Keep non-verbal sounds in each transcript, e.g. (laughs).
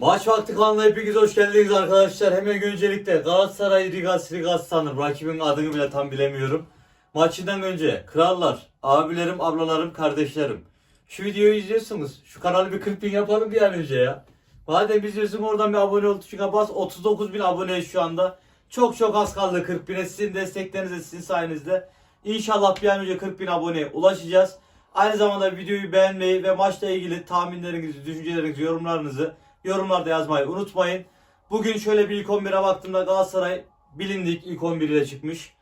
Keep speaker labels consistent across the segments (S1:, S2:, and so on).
S1: Maç vakti kanalına hepiniz hoş geldiniz arkadaşlar. Hemen öncelikle Galatasaray Rigas Rigas sanırım. Rakibin adını bile tam bilemiyorum. Maçından önce krallar, abilerim, ablalarım, kardeşlerim. Şu videoyu izliyorsunuz. Şu kanalı bir 40 bin yapalım bir an önce ya. Madem izliyorsun oradan bir abone ol tuşuna bas. 39 bin abone şu anda. Çok çok az kaldı 40 bine. Sizin desteklerinizle, sizin sayenizde. İnşallah bir an önce 40 bin aboneye ulaşacağız. Aynı zamanda videoyu beğenmeyi ve maçla ilgili tahminlerinizi, düşüncelerinizi, yorumlarınızı yorumlarda yazmayı unutmayın. Bugün şöyle bir ilk 11'e baktığımda Galatasaray bilindik ilk 11 ile çıkmış.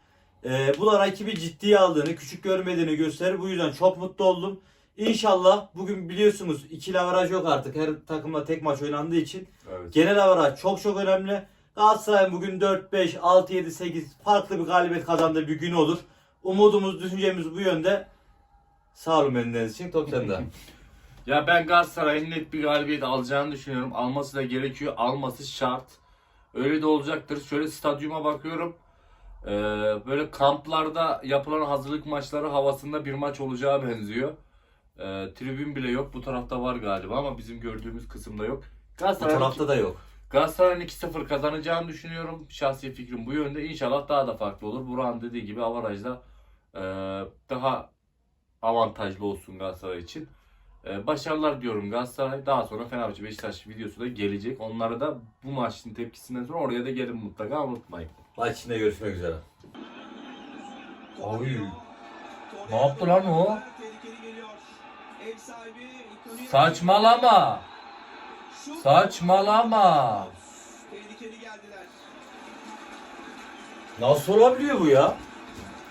S1: Ee, bu da rakibi ciddiye aldığını, küçük görmediğini gösterir. Bu yüzden çok mutlu oldum. İnşallah bugün biliyorsunuz ikili averaj yok artık. Her takımla tek maç oynandığı için.
S2: Evet.
S1: Genel averaj çok çok önemli. Galatasaray'ın bugün 4, 5, 6, 7, 8 farklı bir galibiyet kazandığı bir gün olur. Umudumuz, düşüncemiz bu yönde. Sağ olun benden için. Top sende. (laughs)
S2: Ya ben Galatasaray'ın net bir galibiyet alacağını düşünüyorum. Alması da gerekiyor. Alması şart. Öyle de olacaktır. Şöyle stadyuma bakıyorum. Ee, böyle kamplarda yapılan hazırlık maçları havasında bir maç olacağı benziyor. Ee, tribün bile yok. Bu tarafta var galiba ama bizim gördüğümüz kısımda yok.
S1: Bu
S2: Galatasaray'ın
S1: tarafta da yok.
S2: Galatasaray'ın 2-0 kazanacağını düşünüyorum. Şahsi fikrim bu yönde. İnşallah daha da farklı olur. Burak'ın dediği gibi avarajda e, daha avantajlı olsun Galatasaray için. E, başarılar diyorum Galatasaray. Daha sonra Fenerbahçe Beşiktaş videosu da gelecek. Onları da bu maçın tepkisinden sonra oraya da gelin mutlaka unutmayın.
S1: Maç içinde görüşmek üzere.
S2: Oy. Ne yaptı lan o? Saçmalama. Saçmalama.
S1: Nasıl olabiliyor bu ya?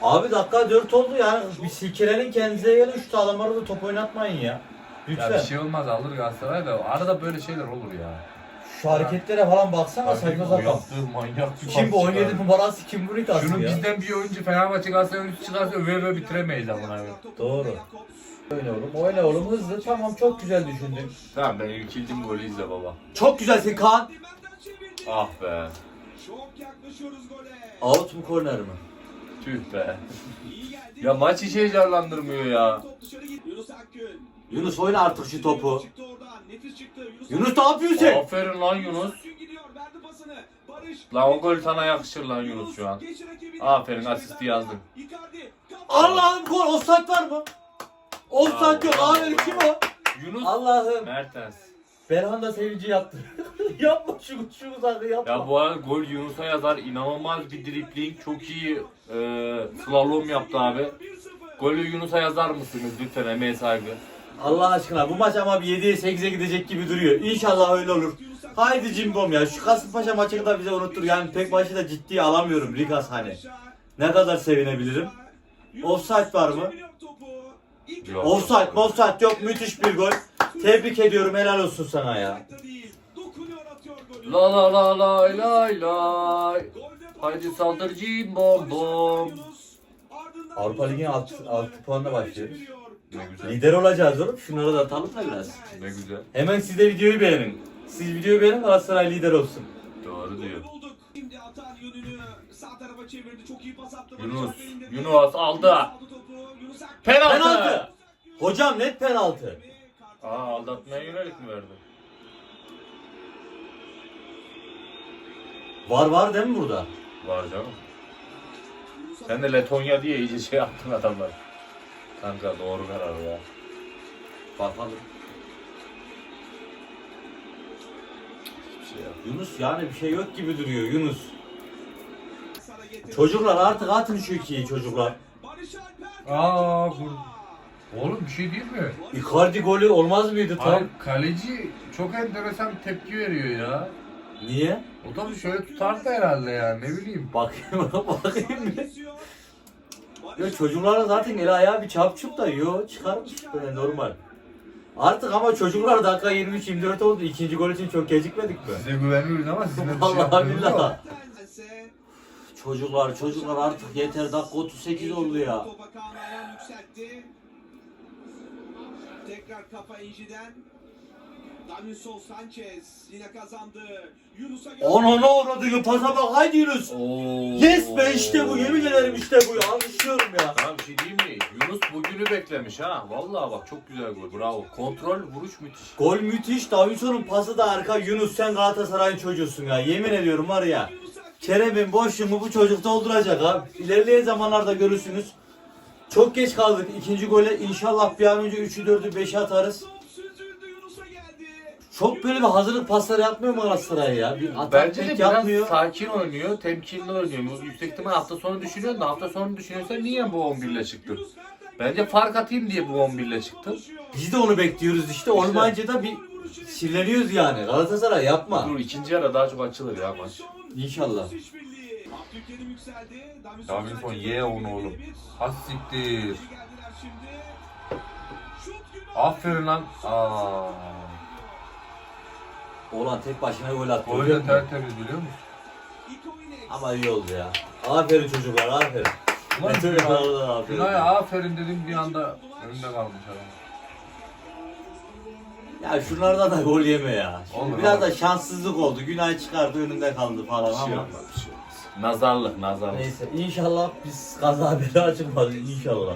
S1: Abi dakika 4 oldu ya. Bir silkelenin kendinize gelin şu adamlara da top oynatmayın ya. Lütfen.
S2: Ya bir şey olmaz alır Galatasaray da arada böyle şeyler olur ya.
S1: Şu hareketlere falan baksana saçma sapan.
S2: yaptığı manyak bir
S1: Kim bu
S2: pas
S1: 17
S2: çıkardı.
S1: numarası kim bunu ithası
S2: Şunu
S1: ya?
S2: bizden bir oyuncu Fenerbahçe Galatasaray oyuncusu çıkarsa öve öve bitiremeyiz amına.
S1: Doğru. Oyna oğlum, oyna oğlum hızlı. Tamam çok güzel düşündün.
S2: Tamam ben ilkildim golü izle baba.
S1: Çok güzelsin Kaan.
S2: Ah be.
S3: Çok yaklaşıyoruz gole.
S1: Out mu korner mi?
S2: Tüh be. (laughs) Ya maç hiç heyecanlandırmıyor ya.
S3: Yunus Akgün.
S1: Yunus oyna artık şu topu.
S3: Çıktı oradan. Nefis çıktı. Yunus,
S1: ne yapıyorsun sen?
S2: Aferin lan Yunus.
S3: Akgün gidiyor. Verdi pasını. Barış.
S2: Lan o gol sana yakışır lan Yunus şu an. Aferin, asisti yazdın.
S1: Allah'ım gol offside var mı? Offside yok. Aferin kim o?
S2: Yunus
S1: Allah'ım.
S2: Mertens.
S1: Berhan da sevinci yaptı. (laughs) yapma şunu şunu sakın yapma.
S2: Ya bu arada gol Yunus'a yazar. İnanılmaz bir dripling. Çok iyi e, slalom yaptı abi.
S3: 1-0.
S2: Golü Yunus'a yazar mısınız lütfen emeğe saygı.
S1: Allah aşkına bu maç ama bir 7'ye 8'e gidecek gibi duruyor. İnşallah öyle olur. Haydi Cimbom ya şu Kasımpaşa maçını da bize unuttur. Yani pek maçı da ciddiye alamıyorum Ligas hani. Ne kadar sevinebilirim. Offside var mı?
S2: Yok.
S1: Offside, offside yok müthiş bir gol. Tebrik ediyorum helal olsun sana ya.
S2: La la la la lay lay. Haydi saldır bom bom.
S1: Avrupa Ligi'nin 6, 6 puanla başlıyoruz.
S2: Ne güzel.
S1: Lider olacağız oğlum. Şunları da atalım da biraz.
S2: Ne güzel.
S1: Hemen siz de videoyu beğenin. Siz videoyu beğenin Galatasaray lider olsun.
S2: Doğru diyor.
S3: Şimdi atan yönünü sağ tarafa çevirdi. Çok iyi pas attı.
S2: Yunus, Yunus aldı. Penaltı.
S1: Penaltı. Hocam net penaltı.
S2: Aa aldatmaya yönelik mi verdi?
S1: Var var değil mi burada?
S2: Var canım. Sen de Letonya diye iyice şey yaptın adamlar. Kanka doğru karar ya.
S1: Bakalım.
S2: Hiçbir şey yok.
S1: Yunus yani bir şey yok gibi duruyor Yunus. Çocuklar artık atın şu ikiyi çocuklar.
S2: Aa, vur. Oğlum bir şey değil mi?
S1: Icardi golü olmaz mıydı tam?
S2: Hayır, kaleci çok enteresan tepki veriyor ya.
S1: Niye?
S2: O da şöyle tutardı herhalde ya ne bileyim.
S1: Bakayım (laughs) bakayım. bir.
S3: Kesiyor.
S1: Ya çocukların zaten eli ayağı bir çapçuk da yo çıkarmış böyle normal. Artık ama çocuklar dakika 23-24 oldu. İkinci gol için çok gecikmedik mi?
S2: Size güveniyoruz ama sizin de bir şey
S1: Vallahi billahi.
S3: Tense.
S1: Çocuklar çocuklar artık yeter dakika 38 oldu ya.
S3: Tekrar kafa İnci'den. Davinson Sanchez yine kazandı. Yunus'a.
S1: Ona ne uğradı pasa bak haydi Yunus.
S2: Oo.
S1: Yes be işte bu yemin ederim işte bu ya alkışlıyorum ya.
S2: Tamam bir şey diyeyim mi? Yunus bugünü beklemiş ha. Vallahi bak çok güzel gol. Bravo. Kontrol, vuruş müthiş.
S1: Gol müthiş Davinson'un pası da arka Yunus sen Galatasaray'ın çocuğusun ya yemin ediyorum var ya. Kerem'in boşluğunu bu çocuk dolduracak abi. İlerleyen zamanlarda görürsünüz. Çok geç kaldık ikinci gole inşallah bir an önce 3'ü 4'ü 5'e atarız. Çok böyle bir hazırlık pasları yapmıyor mu Galatasaray ya? Bir atak
S2: Bence de
S1: pek
S2: biraz
S1: yapmıyor.
S2: sakin oynuyor, temkinli oynuyor. Bu Yüksek ihtimal hafta sonu düşünüyorsun da hafta sonu düşünüyorsan niye bu 11 ile çıktın? Bence fark atayım diye bu 11 ile çıktım.
S1: Biz de onu bekliyoruz işte. Olmayınca da bir sinirleniyoruz yani. Galatasaray yapma.
S2: Dur ikinci yarı daha çok açılır ya maç.
S1: İnşallah.
S3: işbirliği. Abdülkerim yükseldi.
S2: Davinson ye onu oğlum. Has siktir. Aferin lan. Aa.
S1: Oğlan tek başına gol attı.
S2: Gol de tertemiz biliyor musun?
S1: Ama iyi oldu ya. Aferin çocuklar aferin.
S2: Ulan
S1: Mete
S2: Günay-
S1: aferin.
S2: Günay'a aferin dedim bir anda önünde kalmış adam.
S1: Ya şunlarda da gol yeme ya. Şimdi
S2: Olur,
S1: biraz
S2: olur.
S1: da şanssızlık oldu. Günay çıkardı önünde kaldı falan
S2: Bir şey
S1: ama.
S2: şey. Nazarlık, nazarlık.
S1: Neyse inşallah biz kaza bela çıkmadı inşallah.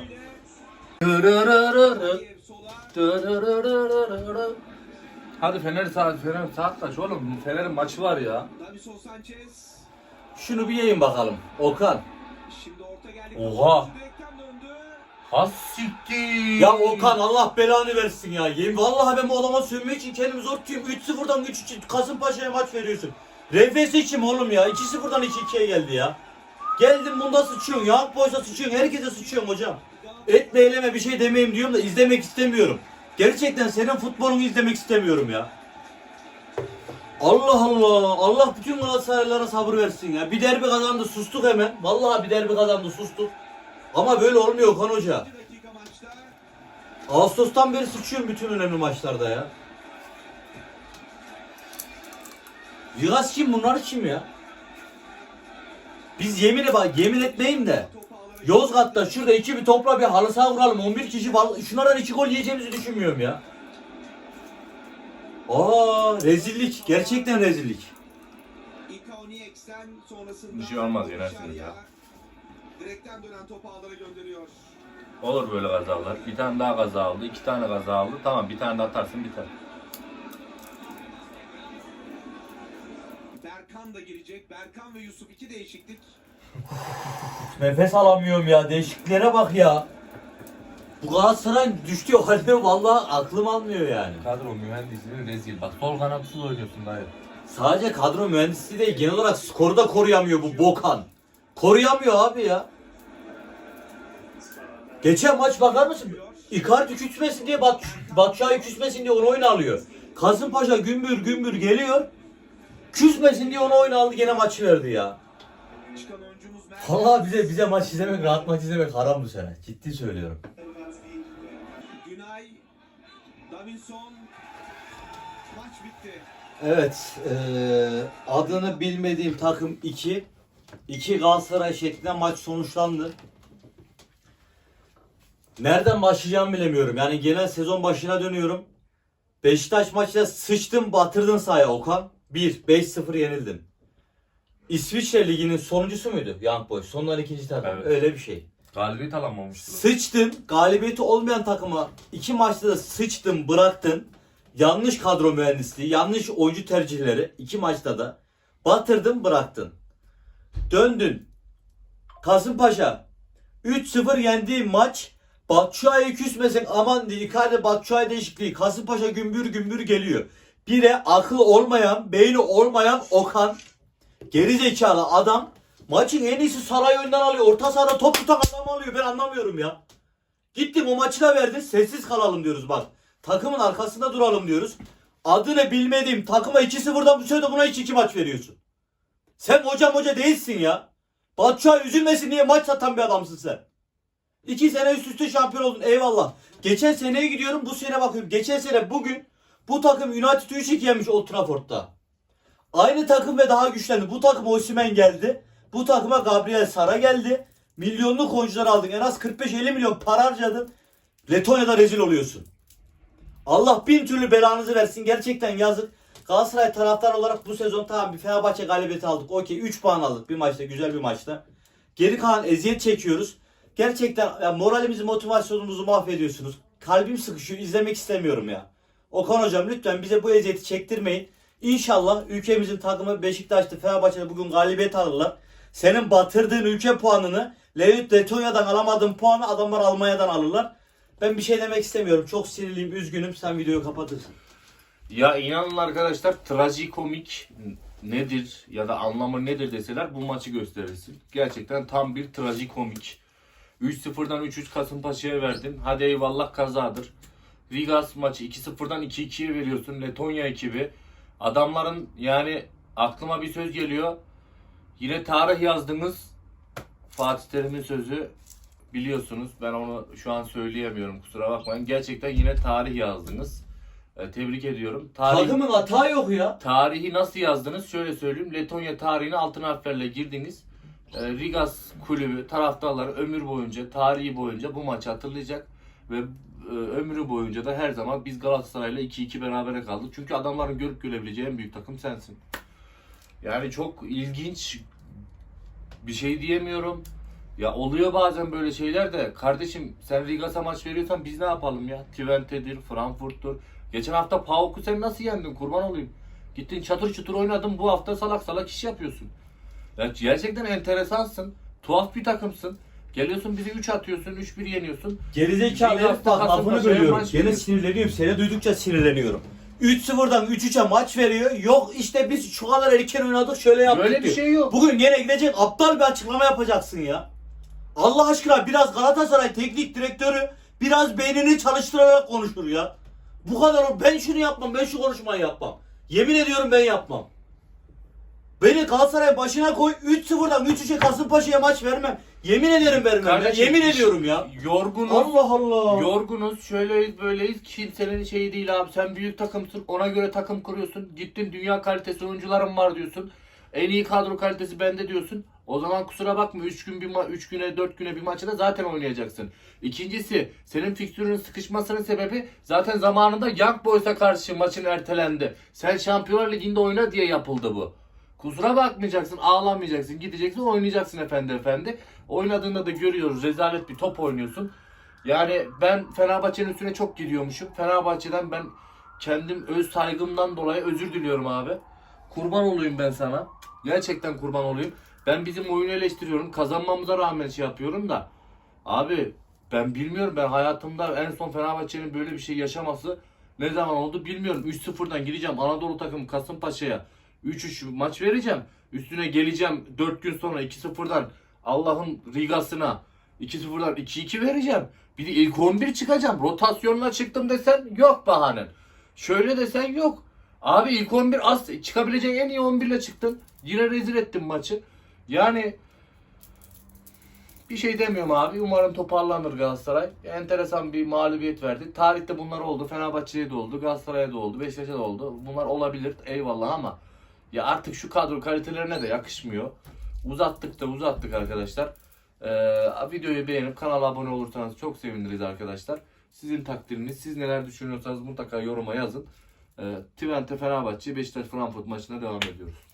S2: Hadi Fener saat, Fener saat kaç oğlum? Fener'in maçı var ya.
S1: Şunu bir yayın bakalım. Okan.
S2: Oha. Has siktir.
S1: Ya Okan Allah belanı versin ya. Yemin vallahi ben bu adama sövmek için kendimi zor tutuyorum. 3-0'dan 3 için Kasımpaşa'ya maç veriyorsun. Refes içim oğlum ya. 2-0'dan 2-2'ye geldi ya. Geldim bunda sıçıyorsun ya. Boysa sıçıyorsun. Herkese sıçıyorsun hocam. Etme eyleme bir şey demeyeyim diyorum da izlemek istemiyorum. Gerçekten senin futbolunu izlemek istemiyorum ya. Allah Allah. Allah bütün Galatasaraylılara sabır versin ya. Bir derbi kazandı sustuk hemen. Vallahi bir derbi kazandı sustuk. Ama böyle olmuyor Okan Hoca.
S3: 2 dakika maçta.
S1: Ağustos'tan beri sıçıyorum bütün önemli maçlarda ya. Vigas kim bunlar kim ya? Biz yemini bak yemin etmeyeyim de. Yozgat'ta şurada iki bir topla bir halı saha kuralım 11 kişi var. Şunlardan iki gol yiyeceğimizi düşünmüyorum ya. Aa rezillik gerçekten rezillik.
S2: Bir şey olmaz, yenersiniz ya.
S3: Direkten dönen topu ağlara gönderiyor.
S2: Olur böyle kazalar. Bir tane daha kaza aldı, iki tane kaza aldı. Tamam bir tane de atarsın biter.
S3: Berkan da girecek. Berkan ve Yusuf iki değişiklik.
S1: Nefes alamıyorum ya değişikliklere bak ya. Bu Galatasaray düştüğü halde vallahi aklım almıyor yani.
S2: Kadro mühendisliği rezil. Bak sol kanatsız oynuyorsun dayı.
S1: Sadece kadro mühendisliği değil genel olarak skoru da koruyamıyor bu Bokan. Koruyamıyor abi ya. Geçen maç bakar mısın? Icardi küsmesin diye Bat Batshuayi küsmesin diye onu oyuna alıyor. Kasımpaşa gümbür gümbür geliyor. Küsmesin diye onu oyuna aldı gene maçı verdi ya.
S3: Çıkan
S1: Vallahi bize bize maç izlemek, rahat maç izlemek haram bu sene. Ciddi söylüyorum.
S3: Günay. Davinson. Maç bitti.
S1: Evet, eee, adını bilmediğim takım 2. 2 Galatasaray şeklinde maç sonuçlandı. Nereden başlayacağımı bilemiyorum. Yani genel sezon başına dönüyorum. Beşiktaş maçında sıçtım batırdın sahaya Okan. 1, 5-0 yenildin. İsviçre Ligi'nin sonuncusu muydu Young Boys? Sondan ikinci takım.
S2: Evet.
S1: Öyle bir şey.
S2: Galibiyet alamamıştır.
S1: Sıçtın. Galibiyeti olmayan takıma iki maçta da sıçtın, bıraktın. Yanlış kadro mühendisliği, yanlış oyuncu tercihleri iki maçta da batırdın, bıraktın. Döndün. Kasımpaşa 3-0 yendiği maç Batshuayi küsmesin aman diye Icardi Batshuayi değişikliği Kasımpaşa gümbür gümbür geliyor. Bire akıl olmayan, beyni olmayan Okan geri zekalı adam maçın en iyisi saray oyundan alıyor. Orta sahada top tutan adam alıyor. Ben anlamıyorum ya. Gittim o maçı da verdi. Sessiz kalalım diyoruz bak. Takımın arkasında duralım diyoruz. Adını bilmediğim takıma 2-0'dan bu sürede buna 2-2 maç veriyorsun. Sen hocam hoca değilsin ya. Batshuayi üzülmesin diye maç satan bir adamsın sen. İki sene üst üste şampiyon oldun eyvallah. Geçen seneye gidiyorum bu sene bakıyorum. Geçen sene bugün bu takım United 3-2 yemiş Old Trafford'da. Aynı takım ve daha güçlendi. Bu takıma Osimhen geldi. Bu takıma Gabriel Sara geldi. Milyonluk oyuncular aldın. En az 45-50 milyon para harcadın. Letonya'da rezil oluyorsun. Allah bin türlü belanızı versin. Gerçekten yazık. Galatasaray taraftar olarak bu sezon tamam bir Fenerbahçe galibiyeti aldık. Okey 3 puan aldık bir maçta. Güzel bir maçta. Geri kalan eziyet çekiyoruz. Gerçekten ya moralimizi, motivasyonumuzu mahvediyorsunuz. Kalbim sıkışıyor. izlemek istemiyorum ya. Okan hocam lütfen bize bu eziyeti çektirmeyin. İnşallah ülkemizin takımı Beşiktaş'ta Fenerbahçe'de bugün galibiyet alırlar. Senin batırdığın ülke puanını Levit Letonya'dan alamadığın puanı adamlar Almanya'dan alırlar. Ben bir şey demek istemiyorum. Çok sinirliyim, üzgünüm. Sen videoyu kapatırsın.
S2: Ya inanın arkadaşlar trajikomik nedir ya da anlamı nedir deseler bu maçı gösterirsin. Gerçekten tam bir trajikomik. 3-0'dan 3-3 Kasımpaşa'ya verdin. Hadi eyvallah kazadır. Rigas maçı 2-0'dan 2-2'ye veriyorsun. Letonya ekibi. Adamların yani aklıma bir söz geliyor. Yine tarih yazdınız. Fatih Terim'in sözü biliyorsunuz. Ben onu şu an söyleyemiyorum kusura bakmayın. Gerçekten yine tarih yazdınız. E, tebrik ediyorum. Tarih,
S1: Takımın hata yok ya.
S2: Tarihi nasıl yazdınız? Şöyle söyleyeyim. Letonya tarihine altın harflerle girdiniz. Ee, Rigas kulübü taraftarları ömür boyunca, tarihi boyunca bu maçı hatırlayacak. Ve e, ömrü boyunca da her zaman biz Galatasaray'la 2-2 berabere kaldık. Çünkü adamların görüp görebileceği en büyük takım sensin. Yani çok ilginç bir şey diyemiyorum. Ya oluyor bazen böyle şeyler de kardeşim sen Rigas'a maç veriyorsan biz ne yapalım ya? Twente'dir, Frankfurt'tur. Geçen hafta PAOK'u sen nasıl yendin kurban olayım. Gittin çatır çutur oynadın bu hafta salak salak iş yapıyorsun. Ya gerçekten enteresansın. Tuhaf bir takımsın. Geliyorsun bizi 3 atıyorsun, 3-1 yeniyorsun.
S1: Gerizekalı herif bak lafını bölüyorum. Gene sinirleniyorum. Seni duydukça sinirleniyorum. 3-0'dan 3-3'e maç veriyor. Yok işte biz şu kadar erken oynadık şöyle yaptık
S2: Böyle bir
S1: diyor.
S2: şey yok.
S1: Bugün gene gidecek aptal bir açıklama yapacaksın ya. Allah aşkına biraz Galatasaray teknik direktörü biraz beynini çalıştırarak konuşur ya. Bu kadar ben şunu yapmam ben şu konuşmayı yapmam. Yemin ediyorum ben yapmam. Beni Galatasaray başına koy 3-0'dan 3-3'e Kasımpaşa'ya maç vermem. Yemin ederim vermem. ya.
S2: Kardeşim,
S1: Yemin ediyorum ya.
S2: Yorgunuz.
S1: Allah Allah.
S2: Yorgunuz, şöyleyiz, böyleyiz. Kimsenin şeyi değil abi. Sen büyük takımsın. Ona göre takım kuruyorsun. Gittin dünya kalitesi oyuncularım var diyorsun. En iyi kadro kalitesi bende diyorsun. O zaman kusura bakma 3 gün bir ma- 3 güne 4 güne bir maçta zaten oynayacaksın. İkincisi senin fikstürünün sıkışmasının sebebi zaten zamanında Young Boys'a karşı maçın ertelendi. Sen Şampiyonlar Ligi'nde oyna diye yapıldı bu. Kusura bakmayacaksın, ağlamayacaksın, gideceksin, oynayacaksın efendi efendi. Oynadığında da görüyoruz, rezalet bir top oynuyorsun. Yani ben Fenerbahçe'nin üstüne çok gidiyormuşum. Fenerbahçe'den ben kendim öz saygımdan dolayı özür diliyorum abi. Kurban olayım ben sana. Gerçekten kurban olayım. Ben bizim oyunu eleştiriyorum. Kazanmamıza rağmen şey yapıyorum da. Abi ben bilmiyorum. Ben hayatımda en son Fenerbahçe'nin böyle bir şey yaşaması ne zaman oldu bilmiyorum. 3-0'dan gideceğim Anadolu takımı Kasımpaşa'ya. 3-3 maç vereceğim. Üstüne geleceğim 4 gün sonra 2-0'dan Allah'ın Rigas'ına 2-0'dan 2-2 vereceğim. Bir de ilk 11 çıkacağım. Rotasyonla çıktım desen yok bahanen. Şöyle desen yok. Abi ilk 11 az çıkabileceğin en iyi 11 ile çıktın. Yine rezil ettin maçı. Yani bir şey demiyorum abi. Umarım toparlanır Galatasaray. Enteresan bir mağlubiyet verdi. Tarihte bunlar oldu. Fenerbahçe'ye de oldu. Galatasaray'a da oldu. Beşiktaş'a da oldu. Bunlar olabilir. Eyvallah ama ya artık şu kadro kalitelerine de yakışmıyor. Uzattık da uzattık arkadaşlar. Ee, videoyu beğenip kanala abone olursanız çok seviniriz arkadaşlar. Sizin takdiriniz, siz neler düşünüyorsanız mutlaka yoruma yazın. Ee, Twente Fenerbahçe, Beşiktaş Frankfurt maçına devam ediyoruz.